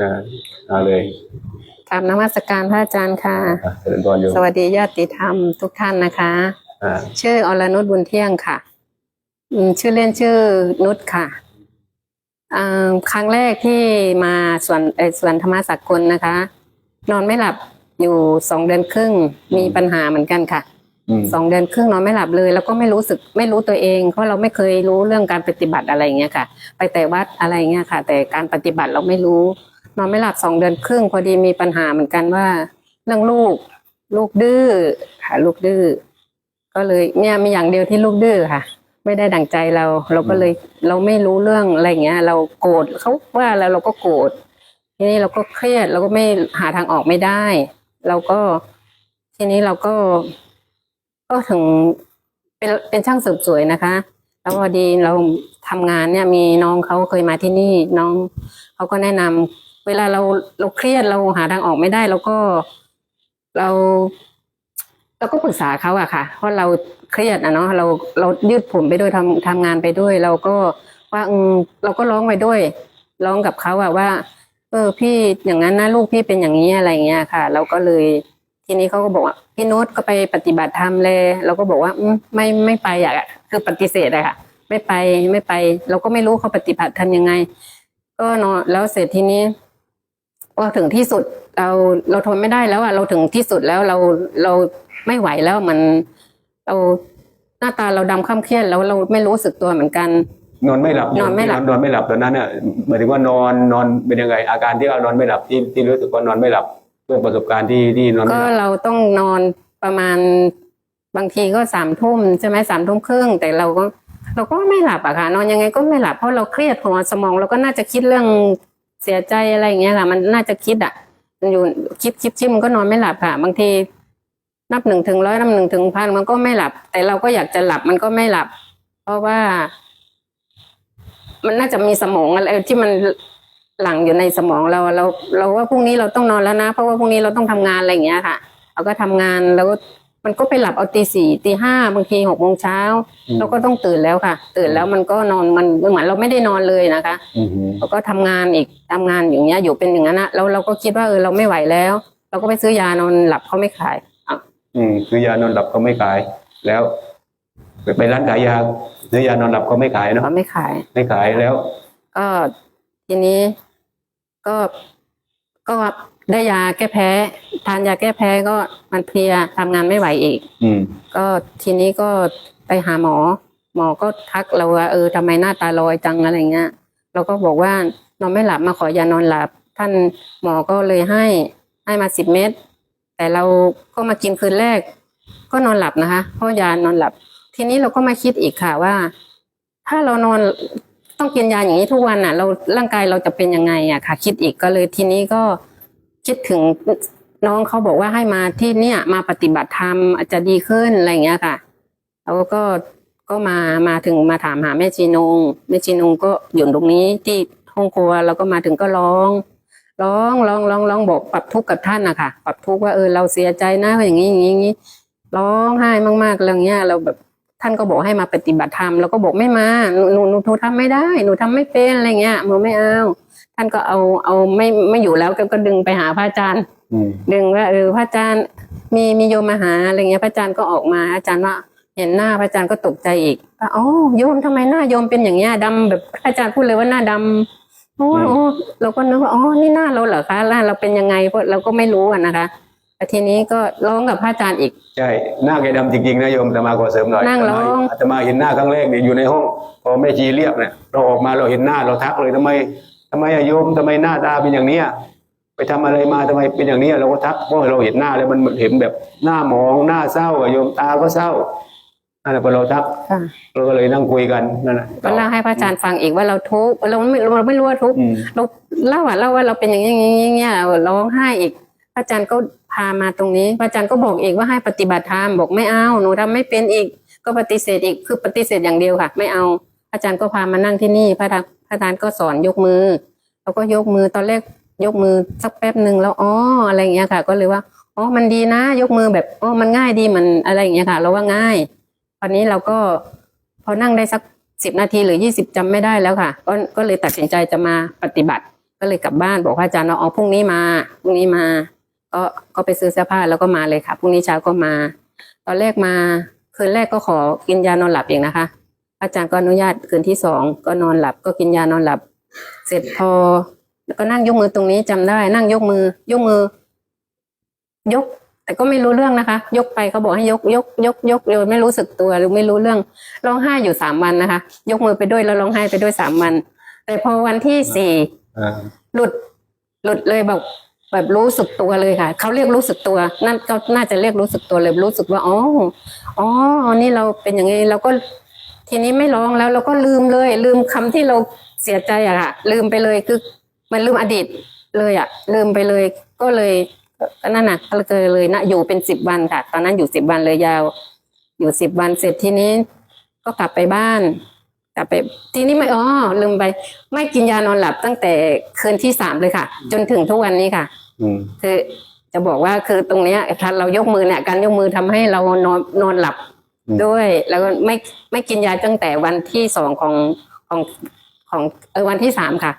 อ่าเอาเลยกราบนมัสการพระอาจารย์ค่ะ อะเจริญพรโยมสวัสดีญาติธรรมทุกท่านนะคะ อ่าชื่ออรนุชบุญเที่ยงค่ะอืมชื่อเล่นชื่อนุชค่ะอ่าครั้งแรกที่มาสวนเอ่อสวนธรรมสากลนะคะ นอนไม่หลับอยู่สองเดือนครึ่งมีปัญหาเหมือนกันค่ะ อืมสองเดือนครึ่งนอนไม่หลับเลย แล้วก็ไม่รู้สึกไม่รู้ตัวเองเพราะเราไม่เคยรู้เรื่องการปฏิบัติอะไรอย่างเงี้ยค่ะ ไปแต่วัดอะไรเงี้ยค่ะ แต่การปฏิบัติเราไม่รู้ นอนไม่หลับสองเดือนครึ่งพอดีมีปัญหาเหมือนกันว่า เรื่องลูก ลูกดื้อค่ะลูกดื้อก็เลยเนี่ยมีอย่างเดียวที่ลูกดื้อค่ะ ไม่ได้ดั่งใจเรา เราก็เลยเราไม่รู้เรื่องอะไรเงี้ย เราโกรธเขาว่าแล้วเราก็โกรธทีนี้เราก็เครียดเราก็ไม่หาทางออกไม่ได้ เราก็ทีนี้เราก็ ก็ถึงเป็นเป็นช่างเสริมสวยนะคะ แล้วพอดีเราทำงานเนี่ย มีน้องเขาเคยมาที่นี่ น้องเขาก็แนะนำ เวลาเราเราเครียดเราหาทางออกไม่ได้เราก็เราเราก็ปรึกษาเขาอะค่ะ เพราะเราเครียดอะเนาะเราเรายืดผมไปด้วยทำทำงานไปด้วย เราก็ว่าอืมเราก็ร้องไปด้วยร้องกับเขาอะว่า เออพี่อย่างนั้นนะลูกพี่เป็นอย่างนี้อะไรเงี้ยค่ะ เราก็เลยทีนี้เขาก็บอกว่าพี่โน้ตก็ไปปฏิบัติธรรมเลยเราก็บอกว่าอืมไม่ไม่ไปอะคือปฏิเสธอะค่ะ ไม่ไปไม่ไป เราก็ไม่รู้เขาปฏิบัติทำยังไง ก็นอนแล้วเสร็จทีนี้ พอถึงที่สุดเราเราทนไม่ได้แล้วอะเราถึงที่สุดแล้วเราเราไม่ไหวแล้วมันเราหน้าตาเราดำข้ามเครียดแล้วเราไม่รู้สึกตัวเหมือนกัน นอนไม่หลับนอนไม่หลับ นอนไม่หลับตอนนั้นเนี่ยหมายถึงว่านอนนอนเป็นยังไง อาการที่เรานอนไม่หลับที่ที่รู้สึกว่านอนไม่หลับเรื่องประสบการณ์ที่ที่นอนไม่ก็หลับเราต้องนอนประมาณบางทีก็สามทุ่มใช่ไหมสามทุ่มครึ่งแต่เราก็ เราก็ไม่หลับอะค่ะนอนยังไงก็ไม่หลับเพราะเราเครียดหัวสมองเราก็น่าจะคิดเรื่อง เสียใจอะไรอย่างเงี้ยค่ะมันน่าจะคิดอะ มันอยู่คิดคิดคิดมันก็นอนไม่หลับค่ะ บางทีนับหนึ่งถึงร้อยนับหนึ่งถึงพันมันก็ไม่หลับ แต่เราก็อยากจะหลับมันก็ไม่หลับ เพราะว่า มันน่าจะมีสมองอะไรที่มันหลังอยู่ในสมองเราเรา เราว่าพรุ่งนี้เราต้องนอนแล้วนะ เพราะว่าพรุ่งนี้เราต้องทำงานอะไรอย่างเงี้ยค่ะเราก็ทำงานแล้ว มันก็ไปหลับเอาตีสี่ตีห้าบางทีหกโมงเช้าเราก็ต้องตื่นแล้วค่ะ ตื่นแล้วมันก็นอนมันเหมือนเราไม่ได้นอนเลยนะคะอืมเราก็ทำงานอีกทำงานอย่างเงี้ยอยู่เป็นอย่างนั้นนะแล้วเราก็คิดว่าเออเราไม่ไหวแล้ว เราก็ไปซื้อยานอนหลับเขาไม่ขายอะอืมคือยานอนหลับเขาไม่ขาย แล้วไปไปร้านขายยาซื้อยานอนหลับเขาไม่ขายเนาะเขาไม่ขาย ไม่ขายแล้วก็ทีนี้ก็ ก็ได้ยาแก้แพ้ ทานยาแก้แพ้ก็มันเพลียทำงานไม่ไหวอีก อืม ก็ทีนี้ก็ไปหาหมอ หมอก็ทักเราว่าเออทำไมหน้าตาลอยจังอะไรเงี้ยเราก็บอกว่านอนไม่หลับมาขอยานอนหลับ ท่านหมอก็เลยให้ให้มาสิบเม็ดแต่เราก็มากินคืนแรก ก็นอนหลับนะคะเพราะยานอนหลับ ทีนี้เราก็มาคิดอีกค่ะว่า ถ้าเรานอน ต้องกินยาอย่างนี้ทุกวันอะ เราร่างกายเราจะเป็นยังไงอะค่ะ คิดอีกก็เลยทีนี้ก็คิดถึงน้องเขาบอกว่าให้มาที่เนี่ยมาปฏิบัติธรรมอาจจะดีขึ้นอะไรอย่างเงี้ยค่ะแล้วก็ก็มามาถึงมาถามหาแม่จีนงแม่จีนงก็อยู่ตรงนี้ที่ห้องครัวเราก็มาถึงก็ร้อง ร้องร้องร้องร้องบอกปรับทุกข์กับท่านนะคะปรับทุกข์ว่าเออเราเสียใจนะอย่างนี้อย่างนี้ยร้องไห้มากๆเรื่องเงี้ย เราแบบ ท่านก็บอกให้มาปฏิบัติธรรมเราก็บอกไม่มาหนูหนูหนูหนูทำไม่ได้ หนูทำไม่เป็นอะไรเงี้ยหนูไม่เอา ท่านก็เอาเอาไม่ไม่อยู่แล้วก็ก็ดึงไปหาพระอาจารย์อืมดึงว่าเออพระอาจารย์มีมีโยมมาหาอะไรเงี้ยพระอาจารย์ก็ออกมาอาจารย์ว่าเห็นหน้าพระอาจารย์ก็ตกใจอีกว่าอ๋อโยมทำไมหน้าโยมเป็นอย่างเงี้ยดำแบบพระอาจารย์พูดเลยว่าหน้าดำโอ้โอ้เราก็นึกว่าอ๋อนี่หน้าเราเหรอคะหน้าเราเป็นยังไงเพราะเราก็ไม่รู้อะนะคะ แต่ทีนี้ก็ร้องกับพระอาจารย์อีก ใช่หน้าแกดำจริงๆนะโยมอาตมาขอเสริมหน่อยนั่งร้อง อาตมาเห็นหน้าครั้งแรกเนี่ยอยู่ในห้องพอแม่ชีเรียกเนี่ยเราออกมาเราเห็นหน้าเราทักเลยทำไมทำไมอะโยมทำไมหน้าตาเป็นอย่างเนี้ยไปทำอะไรมาทำไมเป็นอย่างเนี้ยเราก็ทักเพราะเราเห็นหน้าแล้วมันเห็นแบบหน้าหมองหน้าเศร้าอะโยมตาก็เศร้านั่นแหละพอเราทักค่ะเราก็เลยนั่งคุยกันนั่นแหละก็เล่าให้พระอาจารย์ฟังอีกว่าเราทุกข์เราไม่เราไม่รู้ว่าทุกข์อืมเราเล่าอะเล่าว่าเราเป็นอย่างนี้อย่างนี้อย่างเงี้ยร้องไห้อีกพระอาจารย์ก็พามาตรงนี้พระอาจารย์ก็บอกอีกว่าให้ปฏิบัติธรรมบอกไม่เอาหนูทำไม่เป็นอีก ก็ปฏิเสธอีกคือปฏิเสธอย่างเดียวค่ะ ไม่เอาอาจารย์ก็พามานั่งที่นี่พระอาจารย์พระอาจารย์ก็สอนยกมือเราก็ยกมือตอนแรกยกมือสักแป๊บหนึ่งแล้วอ๋ออะไรอย่างเงี้ยค่ะ ก็เลยว่าอ๋อมันดีนะ ยกมือแบบอ๋อมันง่ายดีมันอะไรอย่างเงี้ยค่ะ เราว่าง่ายตอนนี้เราก็พอนั่งได้สักสิบนาทีหรือยี่สิบจำไม่ได้แล้วค่ะ ก็ก็เลยตัดสินใจจะมาปฏิบัติ ก็เลยกลับบ้านบอกว่าอาจารย์เอาเอาพรุ่งนี้มาพรุ่งนี้มา ก็ก็ไปซื้อเสื้อผ้าแล้วก็มาเลยค่ะพรุ่งนี้เช้าก็มา ตอนแรกมาคืนแรกก็ขอกินยานอนหลับเองนะคะ อาจารย์ก็อนุญาตคืนที่สองก็นอนหลับ ก็กินยานอนหลับ เสร็จพอแล้วก็นั่งยกมือตรงนี้จำได้ นั่งยกมือยกมือ ยก แต่ก็ไม่รู้เรื่องนะคะ ยกไปเขาบอกให้ยกยกยกยกโดยไม่รู้สึกตัวหรือไม่รู้เรื่องร้องไห้อยู่สามวันนะคะ ยกมือไปด้วยแล้วร้องไห้ไปด้วยสามวัน แต่พอวันที่สี่อ่าหลุดหลุดเลยแบบ แบบรู้สึกตัวเลยค่ะเขาเรียกรู้สึกตัวนั่นก็น่าจะเรียกรู้สึกตัวเลยรู้สึกว่าอ๋ออ๋อนี่เราเป็นอย่างนี้เราก็ทีนี้ไม่ร้องแล้วเราก็ลืมเลย ลืมคำที่เราเสียใจอะค่ะลืมไปเลยคือมันลืมอดีตเลยอะลืมไปเลย ก็เลยก็นั่นน่ะก็เลยเลยนะอยู่เป็นสิบวันค่ะ ตอนนั้นอยู่สิบวันเลยยาว อยู่สิบวันเสร็จทีนี้ ก็กลับไปบ้าน กลับไปทีนี้ไม่อ๋อลืมไป ไม่กินยานอนหลับตั้งแต่คืนที่สามเลยค่ะ จนถึงทุกวันนี้ค่ะอืมคือจะบอกว่าคือตรงเนี้ยถ้าเรายกมือเนี่ยการยกมือทำให้เรานอนนอนหลับอืมด้วย แล้วก็ไม่ไม่กินยาตั้งแต่วันที่สองของของของเออวันที่สามค่ะ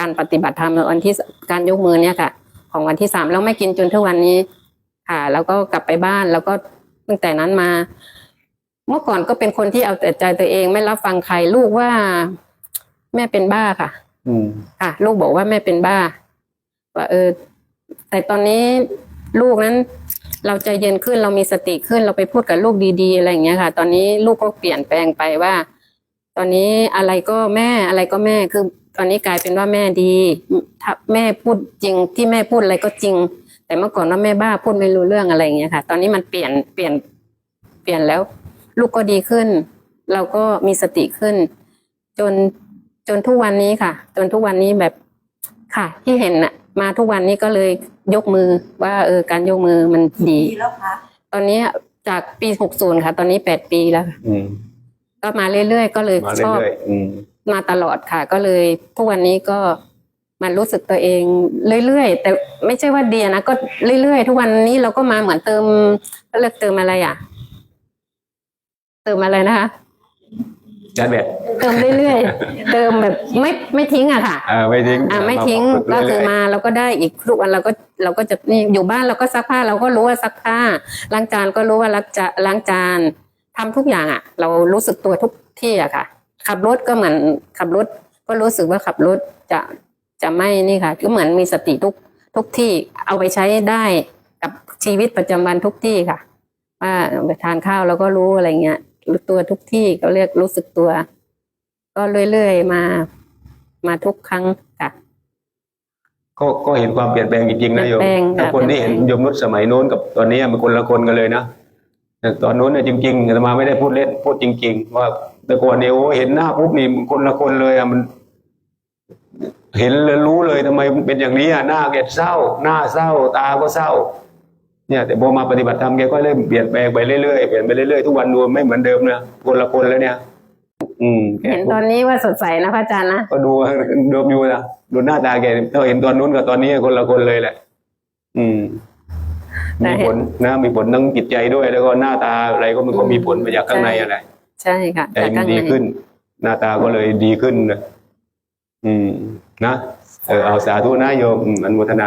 การปฏิบัติธรรมวันที่สการยกมือเนี่ยค่ะ ของวันที่สามแล้วไม่กินจนทุกวันนี้ค่ะ แล้วก็กลับไปบ้านแล้วก็ตั้งแต่นั้นมา เมื่อก่อนก็เป็นคนที่เอาแต่ใจตัวเองไม่รับฟังใครลูกว่าแม่เป็นบ้าค่ะ อืมค่ะ ลูกบอกว่าแม่เป็นบ้าว่าเออ แต่ตอนนี้ลูกนั้น เราใจเย็นขึ้นเรามีสติขึ้นเราไปพูดกับลูกดีๆอะไรอย่างเงี้ยค่ะ ตอนนี้ลูกก็เปลี่ยนแปลงไปว่า ตอนนี้อะไรก็แม่อะไรก็แม่คือ ตอนนี้กลายเป็นว่าแม่ดีถ้าแม่พูดจริงที่แม่พูดอะไรก็จริง แต่เมื่อก่อนว่าแม่บ้าพูดไม่รู้เรื่องอะไรอย่างเงี้ยค่ะ ตอนนี้มันเปลี่ยนเปลี่ยนเปลี่ยนแล้ว ลูกก็ดีขึ้น เราก็มีสติขึ้น จนจนทุกวันนี้ค่ะ จนทุกวันนี้แบบค่ะ ที่เห็นน่ะ มาทุกวันนี้ก็เลยยกมือว่าเออการยกมือมันดีดีแล้วคะตอนนี้จากปีหกศูนย์ค่ะ ตอนนี้แปดปีแล้วค่ะอืมก็มาเรื่อยๆก็เลยมาชอบเรื่อยๆอืมมาตลอดค่ะ ก็เลยทุกวันนี้ก็มันรู้สึกตัวเองเรื่อยๆแต่ไม่ใช่ว่าเดียนะก็เรื่อยๆ ทุกวันนี้เราก็มาเหมือนเติมก็เรียกเติมอะไรอะ เติมอะไรนะคะจัดแบบ เติมเรื่อยๆ เติมแบบไม่ไม่ทิ้งอะค่ะอ่าไม่ทิ้งอ่าไม่ทิ้งฝึก็คือเรื่ยๆมาเราก็ได้อีกทุกวันเราก็เราก็จะนี่อยู่บ้านเราก็ซักผ้าเราก็รู้ว่าซักผ้าล้างจานก็รู้ว่าล้างจานล้างจานทำทุกอย่างอะเรารู้สึกตัวทุกที่อะค่ะ ขับรถก็เหมือนขับรถ ก็รู้สึกว่าขับรถจะจะไม่นี่ค่ะ ก็เหมือนมีสติทุกทุกที่เอาไปใช้ได้กับชีวิตประจำวันทุกที่ค่ะ ว่าไปทานข้าวเราก็รู้อะไรเงี้ย รู้ตัวทุกที่ก็เรียกรู้สึกตัว ก็เรื่อยๆมา มาทุกครั้งค่ะก็ก็เห็นความเปลี่ยนแปลงจริงๆนะโยมเปลี่ยนแปลงถ้าคนที่เปลี่เห็ยนนแปลงโยมนุชสมัยโน้นกับตอนนี้มันคนละคนกันเลยนะแต่ตอนโน้นเนี่ยจริงๆอาตมาไม่ได้พูดเล่นพูดจริง ๆ ว่าแต่ก่อนเนี่ยโอ้เห็นหน้าปุ๊บนี่มันคนละคนเลยอะมัน เห็นแล้วรู้เลยทำไมมันเป็นอย่างนี้อะหน้าแกเศร้า หน้าเศร้า ตาก็เศร้า เนี่ยแต่พอมาปฏิบัติธรรมแกก็เริ่มเปลี่ยนแปลงไปเรื่อยๆเปลี่ยนไปเรื่อยๆทุกวันดูไม่เหมือนเดิมนะคนละคนแล้วเนี่ย อืมแกเห็นตอนนี้ว่าสดใสนะพระอาจารย์นะก็ดูโดมอยู่นะดูหน้าตาแกถ้าเห็นตอนนู้นกับตอนนี้คนละคนเลยแหละ อืมแต่มีเห็นผลนะมีผลทั้งจิตใจด้วย แล้วก็หน้าตาอะไรก็มันก็มีผลมาจากข้างในอะไรใช่ค่ะใจจากมัข้านงดีในขึ้น หน้าตาก็เลยดีขึ้นนะอืมนะเออเอาสาธุนะโยมอืมอนุโมทนา